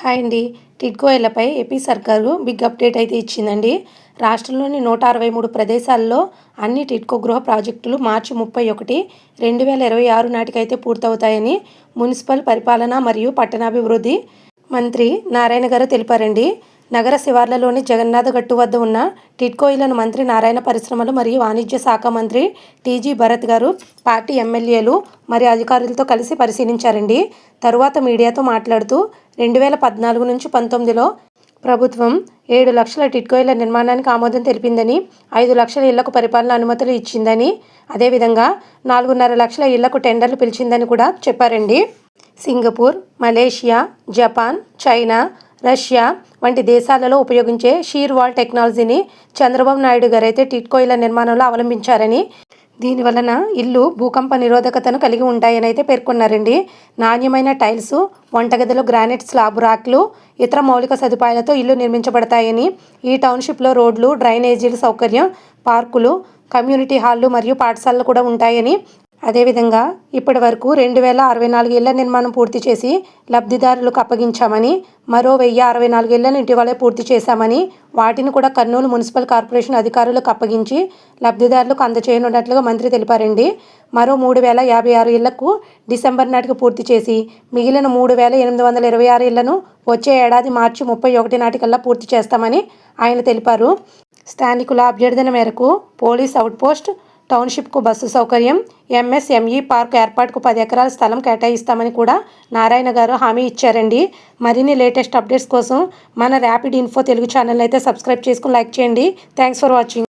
Hi అండి. టిడ్కో ఇళ్ళపై AP సర్కారు బిగ్ అప్డేట్ అయితే ఇచ్చిందండి. రాష్ట్రంలోని నూట అరవై మూడు ప్రదేశాల్లో అన్ని టిడ్కో గృహ ప్రాజెక్టులు మార్చి ముప్పై ఒకటి రెండు వేల ఇరవై ఆరు నాటికైతే పూర్తవుతాయని మున్సిపల్ పరిపాలన మరియు పట్టణాభివృద్ధి మంత్రి నారాయణ గారు తెలిపారండి. నగర శివార్లలోని జగన్నాథ గట్టు వద్ద ఉన్న టిట్కోయిలను మంత్రి నారాయణ పరిశ్రమలు మరియు వాణిజ్య శాఖ మంత్రి టీజీ భరత్ గారు పార్టీ ఎమ్మెల్యేలు మరియు అధికారులతో కలిసి పరిశీలించారండి. తరువాత మీడియాతో మాట్లాడుతూ రెండు వేల పద్నాలుగు నుంచి పంతొమ్మిదిలో ప్రభుత్వం ఏడు లక్షల టిట్కోయిల ఇళ్ళ నిర్మాణానికి ఆమోదం తెలిపిందని ఐదు లక్షల ఇళ్ళకు పరిపాలన అనుమతులు ఇచ్చిందని అదేవిధంగా నాలుగున్నర లక్షల ఇళ్ళకు టెండర్లు పిలిచిందని కూడా చెప్పారండి. Singapore Malaysia Japan China Russia వంటి దేశాలలో ఉపయోగించే షీర్ వాల్ టెక్నాలజీని చంద్రబాబు నాయుడు గారైతే టిట్కోయిల నిర్మాణంలో అవలంబించారని దీనివలన ఇల్లు భూకంప నిరోధకతను కలిగి ఉంటాయని అయితే పేర్కొన్నారండి. నాణ్యమైన టైల్స్ వంటగదిలో గ్రానైట్ స్లాబ్ రాక్లు ఇతర మౌలిక సదుపాయాలతో ఇల్లు నిర్మించబడతాయని ఈ టౌన్షిప్లో రోడ్లు డ్రైనేజీల సౌకర్యం పార్కులు కమ్యూనిటీ హాళ్ళు మరియు పాఠశాలలు కూడా ఉంటాయని అదేవిధంగా ఇప్పటి వరకు రెండు వేల అరవై నాలుగు ఇళ్ళ నిర్మాణం పూర్తి చేసి లబ్ధిదారులకు అప్పగించామని మరో వెయ్యి అరవై నాలుగు ఇళ్ళను ఇటీవలే పూర్తి చేశామని వాటిని కూడా కర్నూలు మున్సిపల్ కార్పొరేషన్ అధికారులకు అప్పగించి లబ్ధిదారులకు అందచేయనున్నట్లుగా మంత్రి తెలిపారండి. మరో మూడు వేల యాభై ఆరు ఇళ్ళకు డిసెంబర్ నాటికి పూర్తి చేసి మిగిలిన మూడు వేల ఎనిమిది వందల ఇరవై ఆరు ఇళ్ళను వచ్చే ఏడాది మార్చి ముప్పై ఒకటి నాటికల్లా పూర్తి చేస్తామని ఆయన తెలిపారు. స్థానికుల అభ్యర్థన మేరకు పోలీస్ అవుట్పోస్ట్ టౌన్షిప్కు బస్సు సౌకర్యం ఎంఎస్ఎంఈ పార్క్ ఏర్పాటుకు పది ఎకరాల స్థలం కేటాయిస్తామని కూడా నారాయణ గారు హామీ ఇచ్చారండి. మరిన్ని లేటెస్ట్ అప్డేట్స్ కోసం మన ర్యాపిడ్ ఇన్ఫో తెలుగు ఛానల్ అయితే సబ్స్క్రైబ్ చేసుకుని లైక్ చేయండి. Thanks for watching.